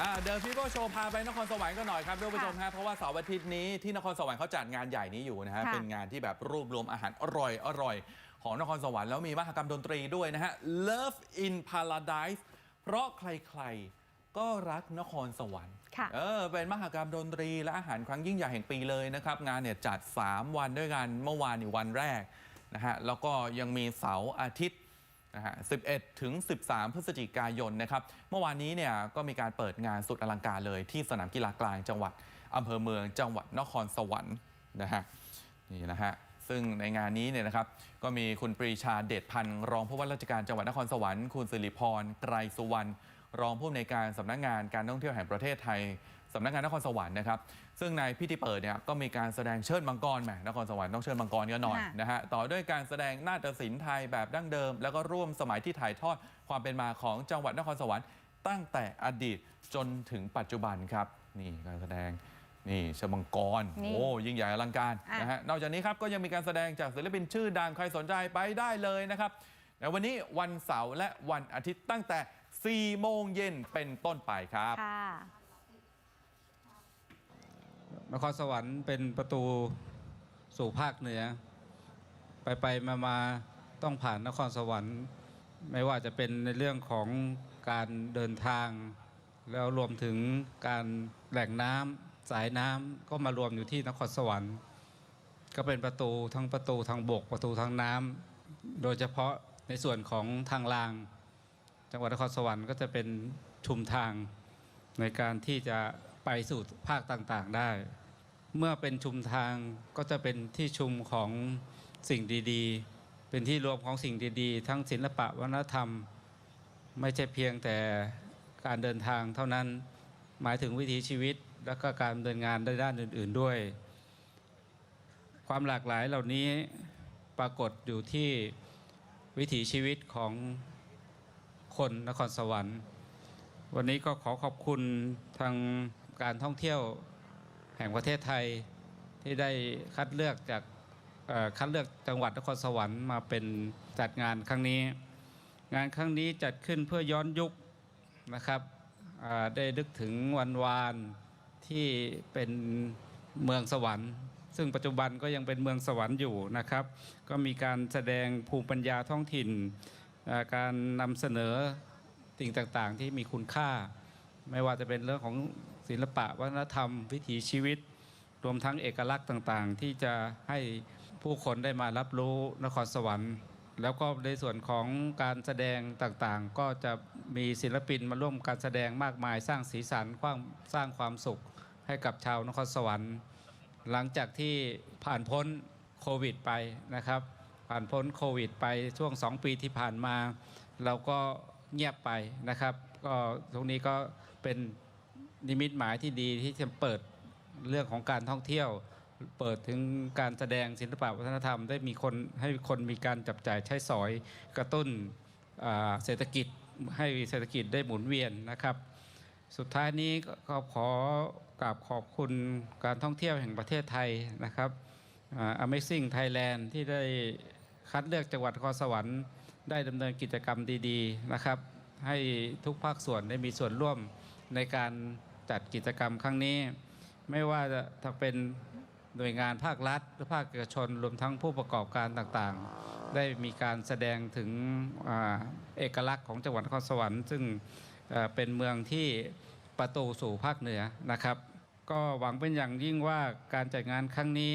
อ่าเดินพี่โก้โชว์พาไปนครสวรรค์ก็หน่อยครับท่านผู้ชมฮะเพราะว่าเสาร์อาทิตย์นี้ที่นครสวรรค์เขาจัดงานใหญ่นี้อยู่นะฮะ ค่ะ เป็นงานที่แบบรวบรวมอาหารอร่อยอร่อย ของนครสวรรค์แล้วมีมหกรรมดนตรีด้วยนะฮะ Love in Paradise เพราะใครๆก็รักนครสวรรค์ ค่ะ เออ เป็นมหกรรมดนตรีและอาหารครั้งยิ่งใหญ่แห่งปีเลยนะครับ งานเนี่ยจัด 3 วันด้วยกัน เมื่อวานนี่วันแรกนะฮะ แล้วก็ยังมีเสาร์อาทิตย์ นะฮะ 11 ถึง 13 พฤศจิกายนนะครับ เมื่อวานนี้เนี่ยก็มีการเปิดงานสุดอลังการเลย ที่สนามกีฬากลางจังหวัดอำเภอเมืองจังหวัดนครสวรรค์นะฮะนี่นะฮะซึ่งในงานนี้เนี่ยนะครับก็มีคุณปรีชาเดชพันธ์รองผู้ว่าราชการจังหวัดนครสวรรค์คุณสิริพรไกรสุวรรณรองผู้อำนวยการสำนักงานการท่องเที่ยวแห่งประเทศไทย สำนักงานนครสวรรค์นะครับ ซึ่งในพิธีเปิดเนี่ยก็มีการแสดงเชิดมังกรแหมนครสวรรค์ต้องเชิดมังกรกันหน่อยค่ะนะฮะต่อด้วยการแสดงนาฏศิลป์ไทยแบบดั้งเดิม แล้วก็ร่วมสมัยที่ถ่ายทอดความเป็นมาของจังหวัดนครสวรรค์ตั้งแต่อดีตจนถึงปัจจุบันครับ นี่การแสดงนี่เชิดมังกรนี่โอ้ยิ่งใหญ่อลังการอะนะฮะนอกจากนี้ครับก็ยังมีการแสดงจากศิลปินชื่อดังใครสนใจไปได้เลยนะครับในวันนี้วันเสาร์และวันอาทิตย์ตั้งแต่ 4 โมงเย็นเป็นต้นไปครับค่ะ นครสวรรค์เป็นประตูสู่ภาคเหนือ ไปไปมามาต้องผ่านนครสวรรค์ ไม่ว่าจะเป็นในเรื่องของการเดินทาง แล้วรวมถึงการแหล่งน้ำสายน้ำก็มารวมอยู่ที่นครสวรรค์ ก็เป็นประตูทั้งประตูทางบกประตูทางน้ำโดยเฉพาะในส่วนของทางราง จังหวัดนครสวรรค์ก็จะเป็นชุมทางในการที่จะไปสู่ภาคต่างๆได้ เมื่อเป็นชุมทางก็จะเป็นที่ชุมของสิ่งดีๆ เป็นที่รวมของสิ่งดีๆ ทั้งศิลปะวัฒนธรรม ไม่ใช่เพียงแต่การเดินทางเท่านั้นหมายถึงวิถีชีวิตและก็การดำเดินงานในด้านอื่น ๆด้วย ความหลากหลายเหล่านี้ปรากฏอยู่ที่วิถีชีวิตของคนนครสวรรค์ วันนี้ก็ขอขอบคุณทางการท่องเที่ยว แห่งประเทศไทยที่ได้คัดเลือกจากคัดเลือกจังหวัดนครสวรรค์มาเป็นจัดงานครั้งนี้ งานครั้งนี้จัดขึ้นเพื่อย้อนยุคนะครับได้นึกถึงวันวานที่เป็นเมืองสวรรค์ ซึ่งปัจจุบันก็ยังเป็นเมืองสวรรค์อยู่นะครับ ก็มีการแสดงภูมิปัญญาท้องถิ่น การนำเสนอสิ่งต่างๆที่มีคุณค่า ไม่ว่าจะเป็นเรื่องของ ศิลปะวัฒนธรรม วิถีชีวิต รวมทั้งเอกลักษณ์ต่างๆ ที่จะให้ผู้คนได้มารับรู้นครสวรรค์ แล้วก็ในส่วนของการแสดงต่างๆ ก็จะมีศิลปินมาร่วมการแสดงมากมาย สร้างสีสันความสร้างความสุขให้กับชาวนครสวรรค์ หลังจากที่ผ่านพ้นโควิดไปนะครับผ่านพ้นโควิดไปช่วง 2 ปีที่ผ่านมา เราก็เงียบไปนะครับ ก็ตรงนี้ก็เป็น นิมิตหมายที่ดีที่จะเปิดเรื่องของการท่องเที่ยว เปิดถึงการแสดงศิลปะวัฒนธรรม ได้มีคนให้คนมีการจับจ่ายใช้สอยกระตุ้นเศรษฐกิจให้เศรษฐกิจได้หมุนเวียนนะครับ สุดท้ายนี้ก็ขอกราบขอบคุณการท่องเที่ยวแห่งประเทศไทยนะครับอ่า Amazing Thailand ที่ได้คัดเลือกจังหวัดครสวรรค์ ได้ดำเนินกิจกรรมดี ๆ นะครับ ให้ทุกภาคส่วนได้มีส่วนร่วมในการ จัดกิจกรรมครั้งนี้ ไม่ว่าจะเป็นหน่วยงานภาครัฐหรือภาคเอกชนรวมทั้งผู้ประกอบการต่างๆ ได้มีการแสดงถึงอเอกลักษณ์ของจังหวัดนครสวรรค์ ซึ่งเป็นเมืองที่ประตูสู่ภาคเหนือนะครับ ก็หวังเป็นอย่างยิ่งว่าการจัดงานครั้งนี้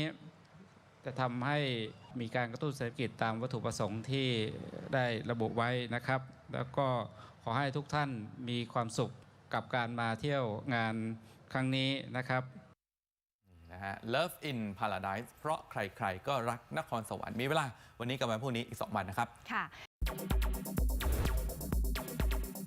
จะทำให้มีการกระตุ้นเศรษฐกิจตามวัตถุประสงค์ที่ได้ระบุไว้นะครับ แล้วก็ขอให้ทุกท่านมีความสุข กับการมาเที่ยวงานครั้งนี้นะครับนะฮะ Love in Paradise เพราะใครๆ ก็รักนครสวรรค์มีเวลา วันนี้กับวันพรุ่งนี้อีก 2 วันนะครับ ค่ะ